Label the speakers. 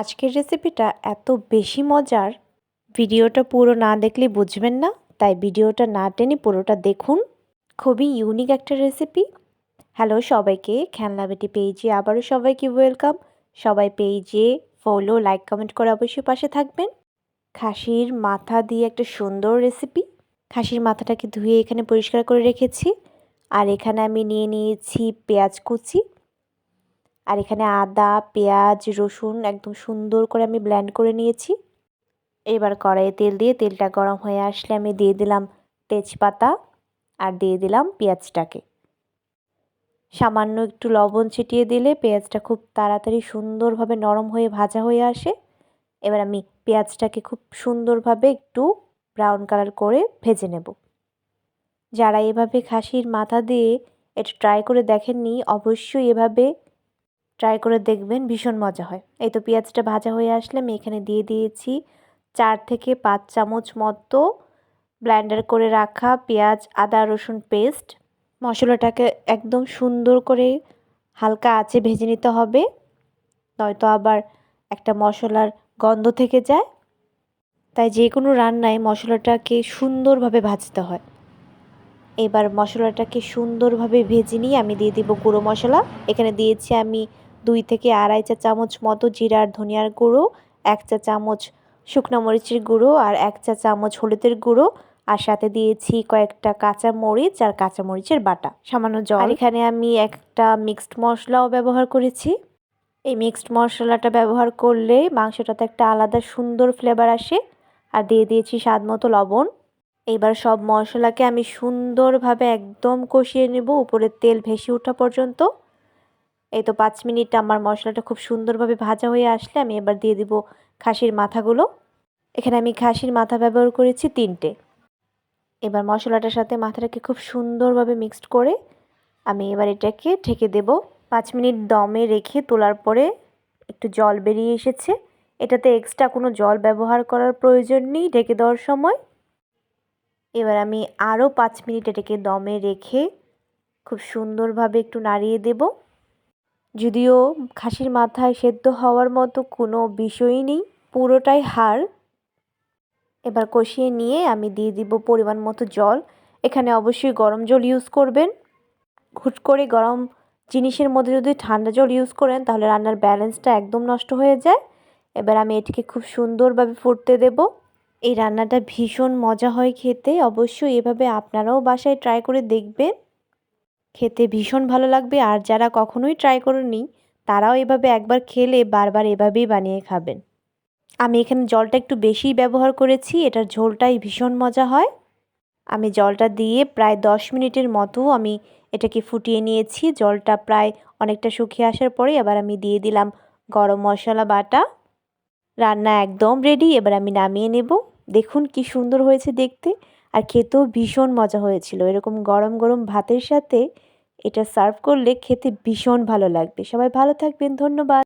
Speaker 1: আজকের রেসিপিটা এত বেশি মজার। ভিডিওটা পুরো না দেখলে বুঝবেন না, তাই ভিডিওটা না টেনে পুরোটা দেখুন। খুবই ইউনিক একটা রেসিপি হ্যালো সবাইকে, খেলনা বেটি পেজে আবারও সবাইকে ওয়েলকাম সবাই পেজে ফলো লাইক কমেন্ট করে অবশ্যই পাশে থাকবেন। খাসির মাথা দিয়ে একটা সুন্দর রেসিপি খাসির মাথাটাকে ধুয়ে এখানে পরিষ্কার করে রেখেছি। আর এখানে আমি নিয়ে নিয়েছি পেঁয়াজ কুচি। আর এখানে আদা, পেঁয়াজ, রসুন একদম সুন্দর করে আমি ব্ল্যান্ড করে নিয়েছি। এবার কড়াইয়ে তেল দিয়ে তেলটা গরম হয়ে আসলে আমি দিয়ে দিলাম তেজপাতা আর দিয়ে দিলাম পেঁয়াজটাকে। সামান্য একটু লবণ ছিটিয়ে দিলে পেঁয়াজটা খুব তাড়াতাড়ি সুন্দরভাবে নরম হয়ে ভাজা হয়ে আসে। এবার আমি পেঁয়াজটাকে খুব সুন্দরভাবে একটু ব্রাউন কালার করে ভেজে নেব। যারা এভাবে খাসির মাথা দিয়ে এটা ট্রাই করে দেখেননি, অবশ্যই এভাবে ট্রাই করে দেখবেন, ভীষণ মজা হয়। এই তো পেঁয়াজটা ভাজা হয়ে আসলে আমি এখানে দিয়ে দিয়েছি চার থেকে পাঁচ চামচ মতো ব্ল্যান্ডার করে রাখা পেঁয়াজ, আদা, রসুন পেস্ট মশলাটাকে একদম সুন্দর করে হালকা আছে ভেজে নিতে হবে। নয়তো আবার একটা মশলার গন্ধ থেকে যায়। তাই যে কোনো রান্নায় মশলাটাকে সুন্দরভাবে ভাজতে হয়। এবার মশলাটাকে সুন্দরভাবে ভেজে নিয়ে আমি দিয়ে দিব গুঁড়ো মশলা। এখানে দিয়েছি আমি দুই থেকে আড়াই চা চামচ মতো জিরার ধনিয়ার গুঁড়ো, এক চা চামচ শুকনো মরিচের গুঁড়ো আর এক চা চামচ হলুদের গুঁড়ো। আর সাথে দিয়েছি কয়েকটা কাঁচা মরিচ আর কাঁচা মরিচের বাটা। সামান্য জল। এখানে আমি একটা মিক্সড মশলাও ব্যবহার করেছি। এই মিক্সড মশলাটা ব্যবহার করলে মাংসটাতে একটা আলাদা সুন্দর ফ্লেভার আসে। আর দিয়ে দিয়েছি স্বাদ মতো লবণ। এবার সব মশলাকে আমি সুন্দরভাবে একদম কষিয়ে নেব। উপরে তেল ভেসে ওঠা পর্যন্ত। এই তো পাঁচ মিনিট আমার মশলাটা খুব সুন্দরভাবে ভাজা হয়ে আসলে আমি এবার দিয়ে দিব খাসির মাথাগুলো। এখানে আমি খাসির মাথা ব্যবহার করেছি তিনটে। এবার মশলাটার সাথে মাথাটাকে খুব সুন্দরভাবে মিক্সড করে আমি এবার এটাকে ঢেকে দেব। পাঁচ মিনিট দমে রেখে তোলার পরে একটু জল বেরিয়ে এসেছে। এটাতে এক্সট্রা কোনো জল ব্যবহার করার প্রয়োজন নেই ঢেকে দেওয়ার সময়। এবার আমি আরও পাঁচ মিনিট এটাকে দমে রেখে খুব সুন্দরভাবে একটু নাড়িয়ে দেব। যদিও খাসির মাথায় সেদ্ধ হওয়ার মতো কোনো বিষয়ই নেই, পুরোটাই হাড়। এবার কষিয়ে নিয়ে আমি দিয়ে দিব পরিমাণ মতো জল। এখানে অবশ্যই গরম জল ইউজ করবেন। হুট করে গরম জিনিসের মধ্যে যদি ঠান্ডা জল ইউজ করেন, তাহলে রান্নার ব্যালেন্সটা একদম নষ্ট হয়ে যায়। এবার আমি এটিকে খুব সুন্দরভাবে ফুটতে দেব। এই রান্নাটা ভীষণ মজা হয় খেতে। অবশ্যই এভাবে আপনারাও বাসায় ট্রাই করে দেখবেন। খেতে ভীষণ ভালো লাগবে আর যারা কখনোই ট্রাই করেনি, তারাও এভাবে একবার খেলে বারবার এভাবেই বানিয়ে খাবেন। আমি এখানে জলটা একটু বেশি ব্যবহার করেছি, এটার ঝোলটাই ভীষণ মজা হয়। আমি জলটা দিয়ে প্রায় দশ মিনিটের মতো আমি এটাকে ফুটিয়ে নিয়েছি, জলটা প্রায় অনেকটা শুকিয়ে আসার পরে এবার আমি দিয়ে দিলাম গরম মশলা বাটা। রান্না একদম রেডি এবার আমি নামিয়ে নেব। দেখুন কি সুন্দর হয়েছে দেখতে। আর খেতেও ভীষণ মজা হয়েছিল। এরকম গরম গরম ভাতের সাথে এটা সার্ভ করলে খেতে ভীষণ ভালো লাগবে। সবাই ভালো থাকবেন, ধন্যবাদ।